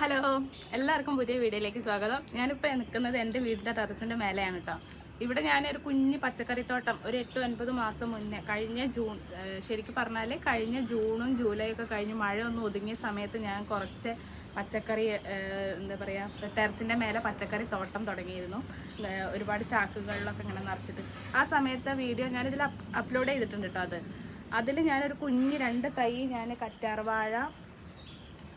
Hello എല്ലാവർക്കും പുതിയ വീഡിയോയിലേക്ക് സ്വാഗതം. ഞാനിപ്പോൾ നിൽക്കുന്നത് എന്റെ വീടിന്റെ ടെറസിന്റെ മേലെയാണ് കേട്ടോ ഇവിടെ ഞാനൊരു കുഞ്ഞ് പച്ചക്കറിത്തോട്ടം ഒരു എട്ട് ഒൻപത് മാസം മുന്നേ കഴിഞ്ഞ ജൂൺ ശരിക്കും പറഞ്ഞാൽ കഴിഞ്ഞ ജൂണും ജൂലൈ ഒക്കെ കഴിഞ്ഞ് മഴ ഒന്ന് ഒതുങ്ങിയ സമയത്ത് ഞാൻ കുറച്ച് പച്ചക്കറി എന്താ പറയുക ടെറസിന്റെ മേലെ പച്ചക്കറി തോട്ടം തുടങ്ങിയിരുന്നു. ഒരുപാട് ചാക്കുകളിലൊക്കെ ഇങ്ങനെ നിറച്ചിട്ട്. ആ സമയത്തെ വീഡിയോ ഞാനിതിൽ അപ്ലോഡ് ചെയ്തിട്ടുണ്ട് കേട്ടോ അത്. അതിൽ ഞാനൊരു കുഞ്ഞ് രണ്ട് തൈ ഞാൻ കറ്റാർവാഴ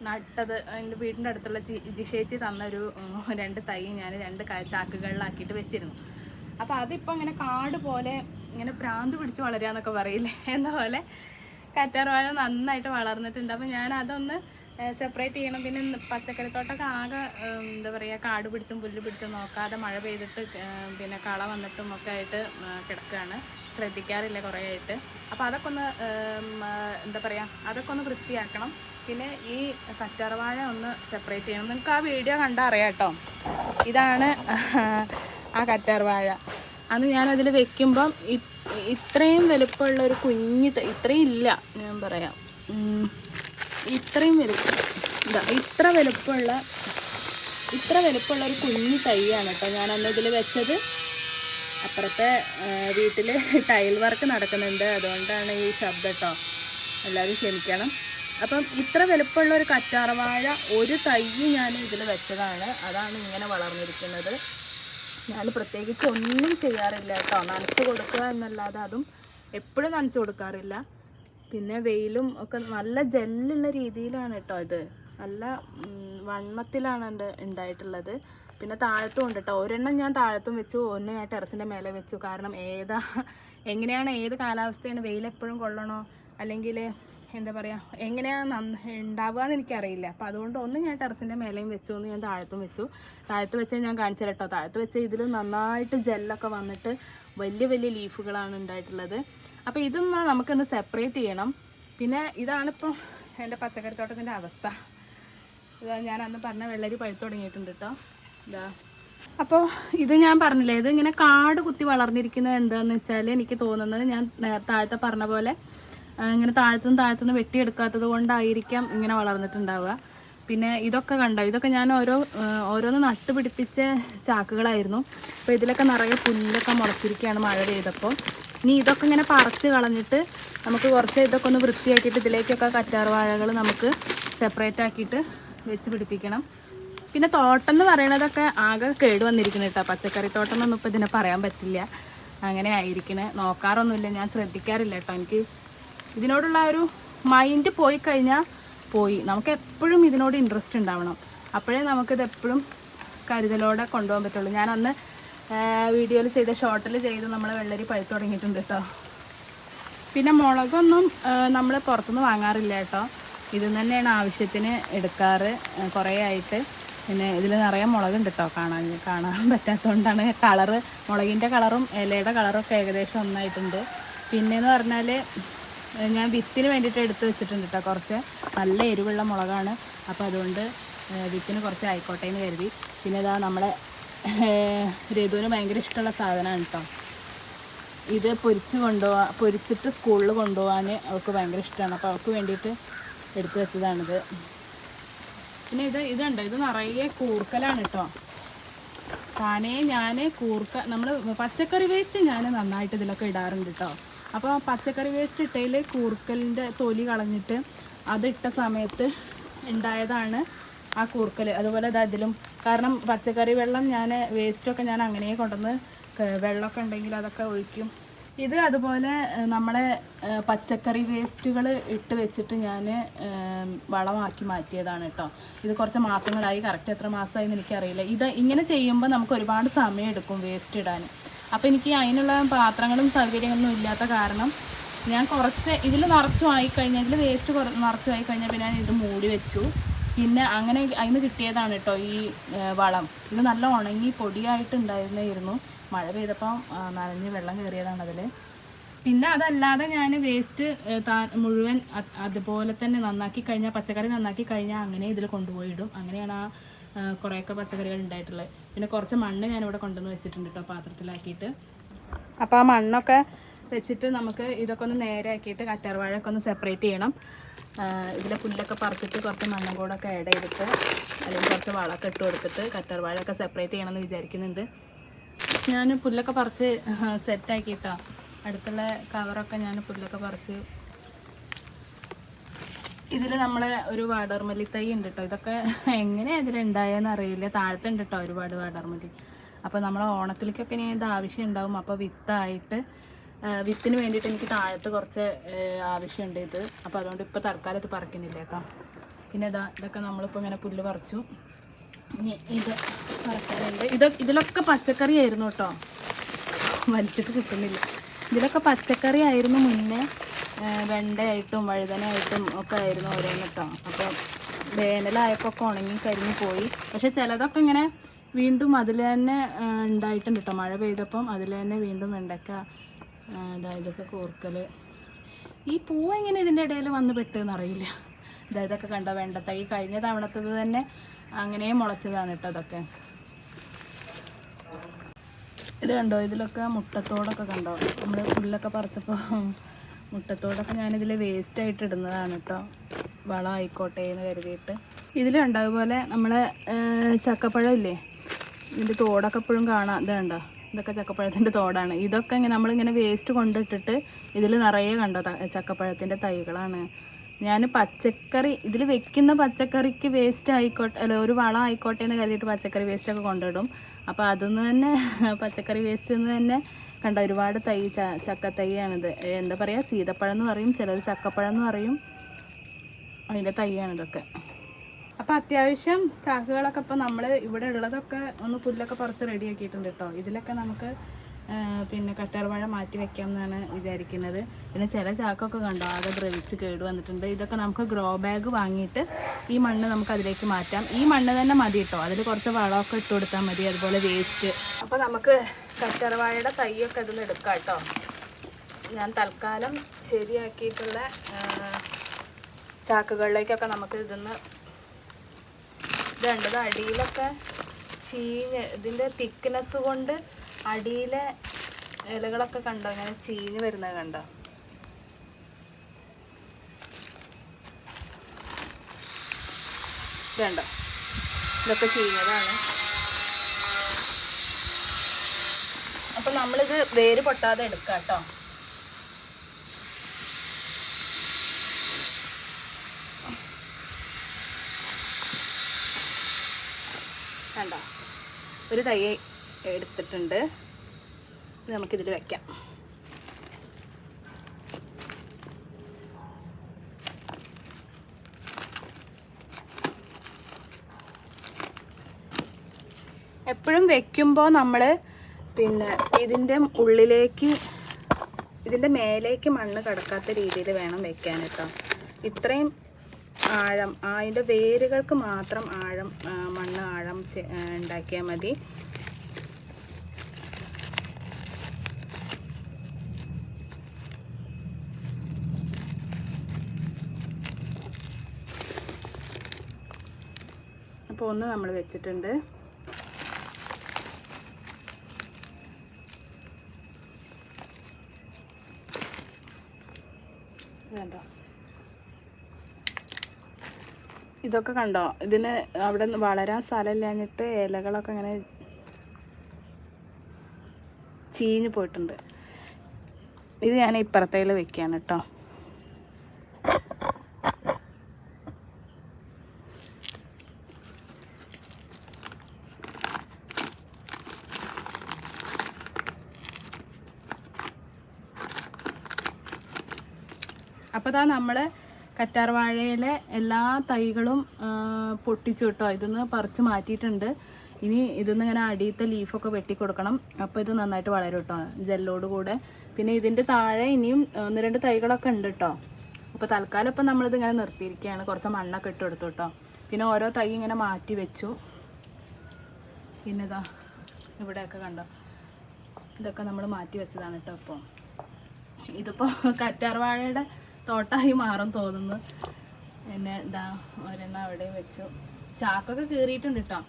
നട്ടത് എന്റെ വീടിന്റെ അടുത്തുള്ള ജിഷേച്ചി തന്നൊരു രണ്ട് തൈ ഞാൻ രണ്ട് ചാക്കുകളിലാക്കിയിട്ട് വെച്ചിരുന്നു. അപ്പോൾ അതിപ്പോൾ ഇങ്ങനെ കാട് പോലെ ഇങ്ങനെ പ്രാന്ത് പിടിച്ച് വളരുക എന്നൊക്കെ പറയില്ലേ? എന്ന പോലെ കറ്റാർവാഴ നന്നായിട്ട് വളർന്നിട്ടുണ്ട്. അപ്പോൾ ഞാൻ അതൊന്ന് സെപ്പറേറ്റ് ചെയ്യണം. പിന്നെ പച്ചക്കറി പച്ചക്കറിത്തോട്ടമൊക്കെ ആകെ എന്താ പറയുക കാട് പിടിച്ചും പുല്ല് പിടിച്ചും നോക്കാതെ മഴ പെയ്തിട്ട് പിന്നെ കള വന്നിട്ടും ഒക്കെ ആയിട്ട് കിടക്കുകയാണ് ശ്രദ്ധിക്കാറില്ല കുറേ ആയിട്ട്. അപ്പോൾ അതൊക്കെ ഒന്ന് എന്താ പറയുക അതൊക്കെ ഒന്ന് വൃത്തിയാക്കണം. പിന്നെ ഈ കറ്റാർവാഴ ഒന്ന് സെപ്പറേറ്റ് ചെയ്യണം. നിങ്ങൾക്ക് ആ വീഡിയോ കണ്ടാൽ അറിയാം കേട്ടോ ഇതാണ് ആ കറ്റാർവാഴ. അന്ന് ഞാനതിൽ വെക്കുമ്പം ഇത്രയും വലുപ്പമുള്ള ഒരു കുഞ്ഞ് ഇത്രയും ഇല്ല ഞാൻ പറയാം. ഇത്രയും വലുപ്പം ഇതാ ഇത്ര വലുപ്പമുള്ള ഇത്ര വലുപ്പമുള്ള ഒരു കുഞ്ഞു തൈയാണ് കേട്ടോ ഞാൻ അന്ന് ഇതിൽ വെച്ചത്. അപ്പുറത്തെ വീട്ടിൽ ടൈൽ വർക്ക് നടക്കുന്നുണ്ട്. അതുകൊണ്ടാണ് ഈ ശബ്ദം കേട്ടോ എല്ലാവരും ക്ഷമിക്കണം. അപ്പം ഇത്ര വലുപ്പമുള്ള ഒരു കറ്റാർവാഴ ഒരു തൈ ഞാൻ ഇതിൽ വെച്ചതാണ്. അതാണ് ഇങ്ങനെ വളർന്നിരിക്കുന്നത്. ഞാൻ പ്രത്യേകിച്ച് ഒന്നും ചെയ്യാറില്ല കേട്ടോ. നനച്ച് കൊടുക്കുക എന്നല്ലാതെ അതും എപ്പോഴും നനച്ച് കൊടുക്കാറില്ല. പിന്നെ വെയിലും ഒക്കെ നല്ല ജെല്ലുള്ള രീതിയിലാണ് കേട്ടോ ഇത്. നല്ല വണ്ണത്തിലാണ് എന്റെ ഉണ്ടായിട്ടുള്ളത് പിന്നെ താഴത്തും ഉണ്ട് കേട്ടോ ഒരെണ്ണം ഞാൻ താഴത്തും വെച്ചു ഒന്ന് ഞാൻ ടെറസിന്റെ മേലെ വെച്ചു. കാരണം ഏതാ എങ്ങനെയാണ് ഏത് കാലാവസ്ഥയാണ് വെയിൽ എപ്പോഴും കൊള്ളണോ? അല്ലെങ്കിൽ എന്താ പറയുക എങ്ങനെയാണ് നന്ന ഉണ്ടാവുക എന്ന് എനിക്കറിയില്ല. അപ്പോൾ അതുകൊണ്ട് ഒന്ന് ഞാൻ ടെറസിന്റെ മേലെയും വെച്ചു ഒന്ന് ഞാൻ താഴത്തും വെച്ചു. താഴത്ത് വെച്ച് ഞാൻ കാണിച്ചു കേട്ടോ താഴത്ത് വെച്ച് ഇതിൽ നന്നായിട്ട് ജെല്ലൊക്കെ വന്നിട്ട് വലിയ വലിയ ലീഫുകളാണ് ഉണ്ടായിട്ടുള്ളത് അപ്പോൾ ഇതൊന്ന് നമുക്കൊന്ന് സെപ്പറേറ്റ് ചെയ്യണം. പിന്നെ ഇതാണിപ്പോൾ എന്റെ പച്ചക്കറിത്തോട്ടത്തിന്റെ അവസ്ഥ. ഇതാ ഞാൻ അന്ന് പറഞ്ഞ വെള്ളരി പഴുത്തു തുടങ്ങിയിട്ടുണ്ട് കേട്ടോ ഇതാ. അപ്പോൾ ഇത് ഞാൻ പറഞ്ഞില്ലേ ഇത് ഇങ്ങനെ കാട് കുത്തി വളർന്നിരിക്കുന്നത് എന്താണെന്ന് വെച്ചാൽ എനിക്ക് തോന്നുന്നത് ഞാൻ താഴത്തെ പറഞ്ഞ പോലെ ഇങ്ങനെ താഴത്തുനിന്ന് താഴത്തുനിന്ന് വെട്ടിയെടുക്കാത്തത് കൊണ്ടായിരിക്കാം ഇങ്ങനെ വളർന്നിട്ടുണ്ടാവുക. പിന്നെ ഇതൊക്കെ കണ്ടോ ഇതൊക്കെ ഞാൻ ഓരോ ഓരോന്ന് നട്ടുപിടിപ്പിച്ച ചാക്കുകളായിരുന്നു. അപ്പോൾ ഇതിലൊക്കെ നിറയെ പുല്ലൊക്കെ മുളച്ചിരിക്കുകയാണ് മഴ പെയ്തപ്പോൾ. ഇനി ഇതൊക്കെ ഇങ്ങനെ പറിച്ച് കളഞ്ഞിട്ട് നമുക്ക് കുറച്ച് ഇതൊക്കെ ഒന്ന് വൃത്തിയാക്കിയിട്ട് ഇതിലേക്കൊക്കെ കറ്റാർ വാഴകൾ നമുക്ക് സെപ്പറേറ്റ് ആക്കിയിട്ട് വെച്ച് പിടിപ്പിക്കണം. പിന്നെ തോട്ടം എന്ന് പറയണതൊക്കെ ആകെ കേട് വന്നിരിക്കുന്നു കേട്ടോ. പച്ചക്കറി തോട്ടം എന്നൊന്നും ഇപ്പോൾ ഇതിനെ പറയാൻ പറ്റില്ല. അങ്ങനെ ആയിരിക്കണേ. നോക്കാറൊന്നുമില്ല. ഞാൻ ശ്രദ്ധിക്കാറില്ല കേട്ടോ. എനിക്ക് ഇതിനോടുള്ള ഒരു മൈൻഡ് പോയി കഴിഞ്ഞാൽ പോയി. നമുക്ക് എപ്പോഴും ഇതിനോട് ഇൻട്രസ്റ്റ് ഉണ്ടാവണം. അപ്പോഴേ നമുക്കിത് എപ്പോഴും കരുതലോടെ കൊണ്ടുപോകാൻ പറ്റുള്ളൂ. ഞാൻ അന്ന് വീഡിയോയിൽ ചെയ്ത ഷോർട്ടിൽ ചെയ്ത് നമ്മൾ വെള്ളരി പഴുത്ത് തുടങ്ങിയിട്ടുണ്ട് കേട്ടോ. പിന്നെ മുളകൊന്നും നമ്മൾ പുറത്തുനിന്ന് വാങ്ങാറില്ല കേട്ടോ. ഇത് തന്നെയാണ് ആവശ്യത്തിന് എടുക്കാറ്. കുറേ ആയിട്ട്. പിന്നെ ഇതിൽ നിറയെ മുളകുണ്ട് കേട്ടോ കാണാൻ കാണാൻ പറ്റാത്തതുകൊണ്ടാണ് കളറ് മുളകിന്റെ കളറും ഇലയുടെ കളറും ഒക്കെ ഏകദേശം ഒന്നായിട്ടുണ്ട്. പിന്നെന്ന് പറഞ്ഞാൽ ഞാൻ വിത്തിന് വേണ്ടിയിട്ട് എടുത്ത് വെച്ചിട്ടുണ്ട് കേട്ടോ കുറച്ച്. നല്ല എരിവുള്ള മുളകാണ്. അപ്പോൾ അതുകൊണ്ട് വിത്തിന് കുറച്ച് ആയിക്കോട്ടെ എന്ന് കരുതി. പിന്നെ ഇതാ നമ്മളെ രഘുവിന് ഭയങ്കര ഇഷ്ടമുള്ള സാധനമാണ് കേട്ടോ ഇത് പൊരിച്ച് കൊണ്ടുപോകാൻ പൊരിച്ചിട്ട് സ്കൂളിൽ കൊണ്ടുപോകാൻ അവൾക്ക് ഭയങ്കര ഇഷ്ടമാണ്. അപ്പോൾ അവൾക്ക് വേണ്ടിയിട്ട് എടുത്തു വെച്ചതാണിത്. പിന്നെ ഇത് ഇതുണ്ട് ഇത് നിറയെ കൂർക്കലാണ് കേട്ടോ താനേ ഞാൻ കൂർക്ക നമ്മൾ പച്ചക്കറി വേസ്റ്റ് ഞാൻ നന്നായിട്ട് ഇതിലൊക്കെ ഇടാറുണ്ട് കേട്ടോ അപ്പോൾ പച്ചക്കറി വേസ്റ്റ് ഇട്ടതിൽ കൂർക്കലിന്റെ തൊലി കളഞ്ഞിട്ട് അതിട്ട സമയത്ത് ഉണ്ടായതാണ് ആ കൂർക്കൽ അതുപോലെ ഇത് അതിലും കാരണം പച്ചക്കറി വെള്ളം ഞാൻ വേസ്റ്റൊക്കെ ഞാൻ അങ്ങനെ കൊണ്ടുവന്ന് വെള്ളമൊക്കെ ഉണ്ടെങ്കിൽ അതൊക്കെ ഒഴിക്കും. ഇത് അതുപോലെ നമ്മുടെ പച്ചക്കറി വേസ്റ്റുകൾ ഇട്ട് വെച്ചിട്ട് ഞാൻ വളമാക്കി മാറ്റിയതാണ് കേട്ടോ ഇത് കുറച്ച് മാസങ്ങളായി. കറക്റ്റ് എത്ര മാസമായി എന്ന് എനിക്കറിയില്ല. ഇത് ഇങ്ങനെ ചെയ്യുമ്പോൾ നമുക്ക് ഒരുപാട് സമയം എടുക്കും വേസ്റ്റ് ഇടാൻ. അപ്പോൾ എനിക്ക് അതിനുള്ള പാത്രങ്ങളും സൗകര്യങ്ങളൊന്നും ഇല്ലാത്ത കാരണം ഞാൻ കുറച്ച് ഇതിൽ നിറച്ചു ആയിക്കഴിഞ്ഞാൽ ഇതിൽ വേസ്റ്റ് കുറ നിറച്ചു ആയിക്കഴിഞ്ഞാൽ പിന്നെ ഞാൻ ഇത് മൂടി വെച്ചു. പിന്നെ അങ്ങനെ അതിന് കിട്ടിയതാണ് കേട്ടോ ഈ വളം. ഇത് നല്ല ഉണങ്ങി പൊടിയായിട്ട് ഉണ്ടായിരുന്നേയിരുന്നു മഴ പെയ്തപ്പം നനഞ്ഞ് വെള്ളം കയറിയതാണ് അതിൽ പിന്നെ അതല്ലാതെ ഞാൻ വേസ്റ്റ് മുഴുവൻ അതുപോലെ തന്നെ നന്നാക്കി കഴിഞ്ഞാൽ പച്ചക്കറി നന്നാക്കി കഴിഞ്ഞാൽ അങ്ങനെ ഇതിൽ കൊണ്ടുപോയിടും. അങ്ങനെയാണ് ആ കുറേയൊക്കെ പച്ചക്കറികൾ ഉണ്ടായിട്ടുള്ളത്. പിന്നെ കുറച്ച് മണ്ണ് ഞാനിവിടെ കൊണ്ടുവന്ന് വെച്ചിട്ടുണ്ട് കേട്ടോ പാത്രത്തിലാക്കിയിട്ട്. അപ്പോൾ ആ മണ്ണൊക്കെ വെച്ചിട്ട് നമുക്ക് ഇതൊക്കെ ഒന്ന് നേരെ ആക്കിയിട്ട് കറ്റാർവാഴയൊക്കെ ഒന്ന് സെപ്പറേറ്റ് ചെയ്യണം. ഇതിലെ പുല്ലൊക്കെ പറിച്ചിട്ട് കുറച്ച് മണ്ണും കൂടെ ഒക്കെ ആഡ് ചെയ്തിട്ട് അല്ലെങ്കിൽ കുറച്ച് വളമൊക്കെ ഇട്ട് കൊടുത്തിട്ട് കറ്റർ വാഴൊക്കെ സെപ്പറേറ്റ് ചെയ്യണമെന്ന് വിചാരിക്കുന്നുണ്ട്. ഞാൻ പുല്ലൊക്കെ പറിച്ച് സെറ്റാക്കിയിട്ടോ അടുത്തുള്ള കവറൊക്കെ ഞാൻ പുല്ലൊക്കെ പറിച്ച്. ഇതിൽ നമ്മൾ ഒരു വാടർമല്ലി തൈ ഉണ്ട് കേട്ടോ ഇതൊക്കെ എങ്ങനെ ഇതിലുണ്ടായെന്ന് അറിയില്ല. താഴത്തുണ്ട് കേട്ടോ ഒരുപാട് വാടർമല്ലി. അപ്പോൾ നമ്മൾ ഓണത്തിലേക്കൊക്കെ ഇനി ഇത് ആവശ്യം ഉണ്ടാവും അപ്പോൾ വിത്തായിട്ട് വിത്തിന് വേണ്ടിയിട്ട് എനിക്ക് താഴത്ത് കുറച്ച് ആവശ്യമുണ്ട് ഇത്. അപ്പോൾ അതുകൊണ്ട് ഇപ്പോൾ തൽക്കാലം ഇത് പറിക്കുന്നില്ല കേട്ടോ. പിന്നെ ഇതാ ഇതൊക്കെ നമ്മളിപ്പോൾ ഇങ്ങനെ പുല്ല് പറിച്ചു. ഇനി ഇത് പറിക്കാറുണ്ട് ഇത് ഇതിലൊക്കെ പച്ചക്കറി ആയിരുന്നു കേട്ടോ. വലിച്ചിട്ട് കിട്ടുന്നില്ല. ഇതിലൊക്കെ പച്ചക്കറി ആയിരുന്നു മുന്നേ. വെണ്ടയായിട്ടും വഴുതനയായിട്ടും ഒക്കെ ആയിരുന്നു ഓരോന്ന് കേട്ടോ. അപ്പോൾ വേനലായപ്പോൾ ഒക്കെ ഉണങ്ങി കരിഞ്ഞു പോയി. പക്ഷെ ചിലതൊക്കെ ഇങ്ങനെ വീണ്ടും അതിൽ തന്നെ ഉണ്ടായിട്ടുണ്ട് കേട്ടോ. മഴ പെയ്തപ്പം അതിൽ തന്നെ വീണ്ടും വെണ്ടയ്ക്ക ഇതാ ഇതൊക്കെ കോർക്കൽ ഈ പൂ എങ്ങനെ ഇതിന്റെ ഇടയിൽ വന്ന് പെട്ടെന്ന് അറിയില്ല. ഇതാ ഇതൊക്കെ കണ്ടോ ഈ കഴിഞ്ഞ തവണത്തത് തന്നെ അങ്ങനെ മുളച്ചതാണ് കേട്ടോ അതൊക്കെ ഇത് കണ്ടോ ഇതിലൊക്കെ മുട്ടത്തോടൊക്കെ കണ്ടോ? നമ്മൾ പുല്ലൊക്കെ പറിച്ചപ്പോൾ മുട്ടത്തോടൊക്കെ ഞാനിതിൽ വേസ്റ്റ് ആയിട്ട് ഇടുന്നതാണ് കേട്ടോ. വളം ആയിക്കോട്ടെ എന്ന് കരുതിയിട്ട്. ഇതിലുണ്ടോ അതുപോലെ നമ്മളെ ചക്കപ്പഴം ഇല്ലേ? ഇതിന്റെ തോടൊക്കെ എപ്പോഴും കാണാം. ഇത് കണ്ടോ? ഇതൊക്കെ ചക്കപ്പഴത്തിന്റെ തോടാണ്. ഇതൊക്കെ ഇങ്ങനെ നമ്മളിങ്ങനെ വേസ്റ്റ് കൊണ്ടിട്ടിട്ട് ഇതിൽ നിറയെ കണ്ടോ ചക്കപ്പഴത്തിന്റെ തൈകളാണ്. ഞാൻ പച്ചക്കറി ഇതിൽ വെക്കുന്ന പച്ചക്കറിക്ക് വേസ്റ്റ് ആയിക്കോട്ടെ അല്ല ഒരു വളം ആയിക്കോട്ടെ എന്ന് കരുതിയിട്ട് പച്ചക്കറി വേസ്റ്റ് ഒക്കെ കൊണ്ടിടും. അപ്പോൾ അതിന്ന് തന്നെ പച്ചക്കറി വേസ്റ്റ് നിന്ന് തന്നെ കണ്ട ഒരുപാട് തൈ ച- ചക്കത്തൈയാണിത്. എന്താ പറയുക സീതപ്പഴം എന്ന് പറയും ചിലർ ചക്കപ്പഴം എന്ന് പറയും. അതിന്റെ തൈയാണ് ഇതൊക്കെ അപ്പോൾ അത്യാവശ്യം ചാക്കുകളൊക്കെ ഇപ്പോൾ നമ്മൾ ഇവിടെ ഉള്ളതൊക്കെ ഒന്ന് പുല്ലൊക്കെ പറിച്ച് റെഡിയാക്കിയിട്ടുണ്ട് കേട്ടോ ഇതിലൊക്കെ നമുക്ക് പിന്നെ കറ്റാർവാഴ മാറ്റി വെക്കാം എന്നാണ് വിചാരിക്കുന്നത്. പിന്നെ ചില ചാക്കൊക്കെ കണ്ടോ ആകെ ദ്രവിച്ച് കേട് വന്നിട്ടുണ്ട്. ഇതൊക്കെ നമുക്ക് ഗ്രോ ബാഗ് വാങ്ങിയിട്ട് ഈ മണ്ണ് നമുക്ക് അതിലേക്ക് മാറ്റാം. ഈ മണ്ണ് തന്നെ മതി കേട്ടോ അതിൽ കുറച്ച് വളമൊക്കെ ഇട്ട് കൊടുത്താൽ മതി അതുപോലെ വേസ്റ്റ് അപ്പോൾ നമുക്ക് കറ്റാർവാഴയുടെ തൈയൊക്കെ ഇതിൽ എടുക്കാം കേട്ടോ ഞാൻ തൽക്കാലം ശരിയാക്കിയിട്ടുള്ള ചാക്കുകളിലേക്കൊക്കെ നമുക്ക് ഇതൊന്ന് ഇതുണ്ട്. ഇത് അടിയിലൊക്കെ ചീഞ്ഞ് ഇതിന്റെ തിക്നെസ് കൊണ്ട് അടിയിലെ ഇലകളൊക്കെ കണ്ടോ? ഇങ്ങനെ ചീഞ്ഞ് വരുന്നത് കണ്ടോ? ഇതുണ്ടോ? ഇതൊക്കെ ചീഞ്ഞതാണ്. അപ്പം നമ്മളിത് വേര് പൊട്ടാതെ എടുക്കാം കേട്ടോ കണ്ടോ? ഒരു തൈ എടുത്തിട്ടുണ്ട്. നമുക്കിതിൽ വെക്കാം. എപ്പോഴും വെക്കുമ്പോൾ നമ്മൾ പിന്നെ ഇതിന്റെ ഉള്ളിലേക്ക് ഇതിന്റെ മേലേക്ക് മണ്ണ് കടക്കാത്ത രീതിയിൽ വേണം വെക്കാൻ കേട്ടോ. ഇത്രയും ആഴം അതിന്റെ വേരുകൾക്ക് മാത്രം ആഴം മണ്ണ് ആഴം ഉണ്ടാക്കിയാൽ മതി. അപ്പോൾ ഒന്ന് നമ്മൾ വെച്ചിട്ടുണ്ട് വേണ്ട ഇതൊക്കെ കണ്ടോ? ഇതിന് അവിടെ വളരാൻ സ്ഥലമില്ലാഞ്ഞിട്ട് ഇലകളൊക്കെ ഇങ്ങനെ ചീഞ്ഞ് പോയിട്ടുണ്ട്. ഇത് ഞാൻ ഇപ്പുറത്തേൽ വെക്കുകയാണ് കേട്ടോ. അപ്പോൾ ഇതാ നമ്മൾ കറ്റാർവാഴയിലെ എല്ലാ തൈകളും പൊട്ടിച്ചു കിട്ടോ. ഇതിന്ന് പറിച്ച് മാറ്റിയിട്ടുണ്ട്. ഇനി ഇതിന്ന് ഇങ്ങനെ അടിയത്തെ ലീഫൊക്കെ വെട്ടി കൊടുക്കണം. അപ്പോൾ ഇത് നന്നായിട്ട് വളരും കേട്ടോ. ജെല്ലോട് കൂടെ. പിന്നെ ഇതിന്റെ താഴെ ഇനിയും ഒന്ന് രണ്ട് തൈകളൊക്കെ ഉണ്ട് കേട്ടോ. അപ്പോൾ തൽക്കാലം ഇപ്പം നമ്മളിത് ഇങ്ങനെ നിർത്തിയിരിക്കുകയാണ്. കുറച്ച് മണ്ണൊക്കെ ഇട്ട് കൊടുത്തു കേട്ടോ. പിന്നെ ഓരോ തൈ ഇങ്ങനെ മാറ്റി വെച്ചു. പിന്നെ ഇതാ ഇവിടെയൊക്കെ കണ്ടോ. ഇതൊക്കെ നമ്മൾ മാറ്റി വെച്ചതാണ് കേട്ടോ ഇപ്പോൾ ഇതിപ്പോൾ കറ്റാർവാഴയുടെ തോട്ടമായി മാറും തോന്നുന്നു. പിന്നെ എന്താ ഒരെണ്ണം അവിടെ വെച്ചു. ചാക്കൊക്കെ കീറിയിട്ടുണ്ട് കേട്ടോ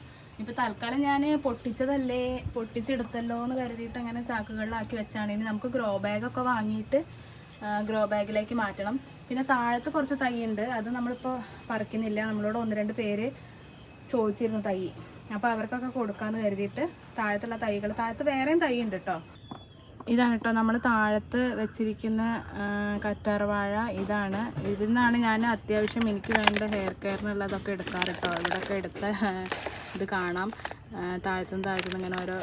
ഇപ്പം തൽക്കാലം ഞാൻ പൊട്ടിച്ചതല്ലേ പൊട്ടിച്ചെടുത്തല്ലോ എന്ന് കരുതിയിട്ട് അങ്ങനെ ചാക്കുകളിലാക്കി വെച്ചാണ്. ഇനി നമുക്ക് ഗ്രോ ബാഗൊക്കെ വാങ്ങിയിട്ട് ഗ്രോ ബാഗിലേക്ക് മാറ്റണം. പിന്നെ താഴത്ത് കുറച്ച് തൈ ഉണ്ട്. അത് നമ്മളിപ്പോൾ പറിക്കുന്നില്ല. നമ്മളോട് ഒന്ന് രണ്ട് പേര് ചോദിച്ചിരുന്നു തൈ. അപ്പോൾ അവർക്കൊക്കെ കൊടുക്കാമെന്ന് കരുതിയിട്ട് താഴത്തുള്ള തൈകൾ താഴത്ത് വേറെയും തൈ ഉണ്ട് കേട്ടോ ഇതാണ് കേട്ടോ നമ്മൾ താഴത്ത് വെച്ചിരിക്കുന്ന കറ്റാർവാഴ. ഇതാണ്. ഇതിൽ നിന്നാണ് ഞാൻ അത്യാവശ്യം എനിക്ക് വേണ്ട ഹെയർ കെയറിനുള്ളതൊക്കെ എടുക്കാറ് കേട്ടോ. ഇവിടെയൊക്കെ എടുത്ത ഇത് കാണാം. താഴത്തും താഴത്തുനിന്ന് ഇങ്ങനെ ഓരോ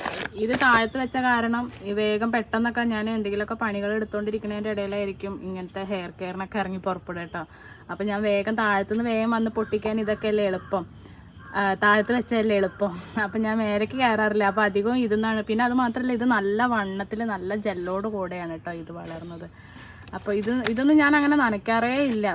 ഇത് താഴത്ത് വെച്ച കാരണം വേഗം പെട്ടെന്നൊക്കെ ഞാൻ എന്തെങ്കിലുമൊക്കെ പണികൾ എടുത്തുകൊണ്ടിരിക്കുന്നതിന്റെ ഇടയിലായിരിക്കും ഇങ്ങനത്തെ ഹെയർ കെയറിനൊക്കെ ഇറങ്ങി പുറപ്പെടും കേട്ടോ. അപ്പം ഞാൻ വേഗം താഴത്തുനിന്ന് വേഗം വന്ന് പൊട്ടിക്കാൻ ഇതൊക്കെയല്ലേ എളുപ്പം. താഴത്ത് വെച്ചതല്ലേ എളുപ്പം. അപ്പം ഞാൻ മേലേക്ക് കയറാറില്ല. അപ്പോൾ അധികം ഇതെന്നാണ്. പിന്നെ അത് മാത്രമല്ല ഇത് നല്ല വണ്ണത്തിൽ നല്ല ജെല്ലോട് കൂടെയാണ് കേട്ടോ ഇത് വളർന്നത്. അപ്പോൾ ഇത് ഇതൊന്നും ഞാൻ അങ്ങനെ നനയ്ക്കാറേ ഇല്ല.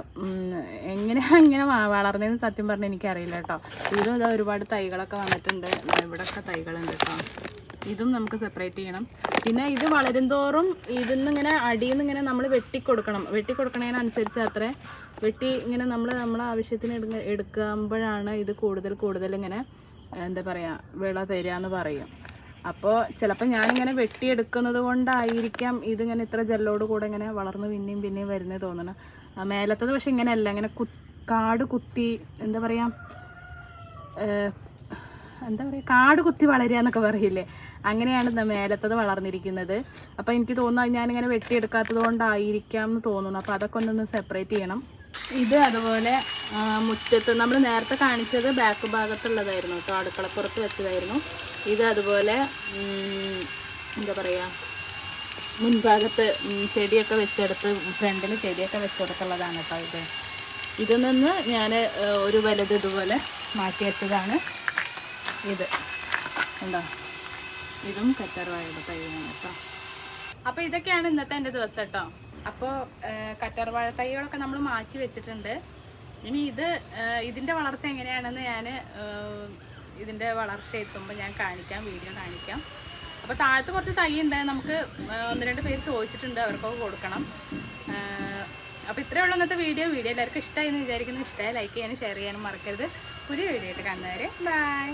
എങ്ങനെയാ ഇങ്ങനെ വളർന്നതെന്ന് സത്യം പറഞ്ഞാൽ എനിക്കറിയില്ല കേട്ടോ ഇതിലും ഇതാ ഒരുപാട് തൈകളൊക്കെ വന്നിട്ടുണ്ട്. ഇവിടെയൊക്കെ തൈകളുണ്ട് കേട്ടോ ഇതും നമുക്ക് സെപ്പറേറ്റ് ചെയ്യണം. പിന്നെ ഇത് വളരും തോറും ഇതിന്ന് ഇങ്ങനെ അടിയിൽ നിന്ന് ഇങ്ങനെ നമ്മൾ വെട്ടിക്കൊടുക്കണം. വെട്ടിക്കൊടുക്കണതിനനുസരിച്ച് അത്ര വെട്ടി ഇങ്ങനെ നമ്മൾ നമ്മളെ ആവശ്യത്തിന് എടുക്ക എടുക്കുമ്പോഴാണ് ഇത് കൂടുതൽ കൂടുതൽ ഇങ്ങനെ എന്താ പറയുക വിള തരിക എന്ന് പറയും. അപ്പോൾ ചിലപ്പോൾ ഞാനിങ്ങനെ വെട്ടിയെടുക്കുന്നത് കൊണ്ടായിരിക്കാം ഇതിങ്ങനെ ഇത്ര ജെല്ലോട് കൂടെ ഇങ്ങനെ വളർന്ന് പിന്നെയും പിന്നെയും വരുന്നേ തോന്നണം. മേലത്തത് പക്ഷെ ഇങ്ങനെയല്ല ഇങ്ങനെ കു കാട് കുത്തി എന്താ പറയുക എന്താ പറയുക കാട് കുത്തി വളരുക എന്നൊക്കെ പറയില്ലേ? അങ്ങനെയാണ് മേലത്തത് വളർന്നിരിക്കുന്നത്. അപ്പോൾ എനിക്ക് തോന്നുന്നു ഞാനിങ്ങനെ വെട്ടിയെടുക്കാത്തത് കൊണ്ടായിരിക്കാം എന്ന് തോന്നുന്നു. അപ്പോൾ അതൊക്കെ ഒന്നൊന്ന് സെപ്പറേറ്റ് ചെയ്യണം. ഇത് അതുപോലെ മുറ്റത്ത് നമ്മൾ നേരത്തെ കാണിച്ചത് ബാക്ക് ഭാഗത്തുള്ളതായിരുന്നു കേട്ടോ. അടുക്കളപ്പുറത്ത് വെച്ചതായിരുന്നു. ഇത് അതുപോലെ എന്താ പറയുക മുൻഭാഗത്ത് ചെടിയൊക്കെ വെച്ചെടുത്ത് ഫ്രണ്ടിൽ ചെടിയൊക്കെ വെച്ചെടുത്തുള്ളതാണ് കേട്ടോ ഇത്. ഇതിൽ നിന്ന് ഞാൻ ഒരു വലുത് ഇതുപോലെ മാറ്റി വെച്ചതാണ് ഇത്. ഉണ്ടോ ഇതും കറ്റർവാഴയുടെ തൈയാണ് കേട്ടോ. അപ്പോൾ ഇതൊക്കെയാണ് ഇന്നത്തെ എന്റെ ദിവസം കേട്ടോ. അപ്പോൾ കറ്റർവാഴ തൈകളൊക്കെ നമ്മൾ മാറ്റി വെച്ചിട്ടുണ്ട്. ഇനി ഇത് ഇതിന്റെ വളർച്ച എങ്ങനെയാണെന്ന് ഞാൻ ഇതിന്റെ വളർച്ച എത്തുമ്പോൾ ഞാൻ കാണിക്കാം വീഡിയോ കാണിക്കാം. അപ്പോൾ താഴത്ത് കുറച്ച് തൈ ഉണ്ട്. നമുക്ക് ഒന്ന് രണ്ട് പേര് ചോദിച്ചിട്ടുണ്ട്. അവർക്കൊക്കെ കൊടുക്കണം. അപ്പോൾ ഇത്രയേ ഉള്ളൂ ഇന്നത്തെ വീഡിയോ. വീഡിയോ എല്ലാവർക്കും ഇഷ്ടമായി എന്ന് വിചാരിക്കുന്നു. ഇഷ്ടമായി ലൈക്ക് ചെയ്യാനും ഷെയർ ചെയ്യാനും മറക്കരുത്. പുതിയ വീഡിയോ ആയിട്ട് കാണുന്നവരെ ബൈ.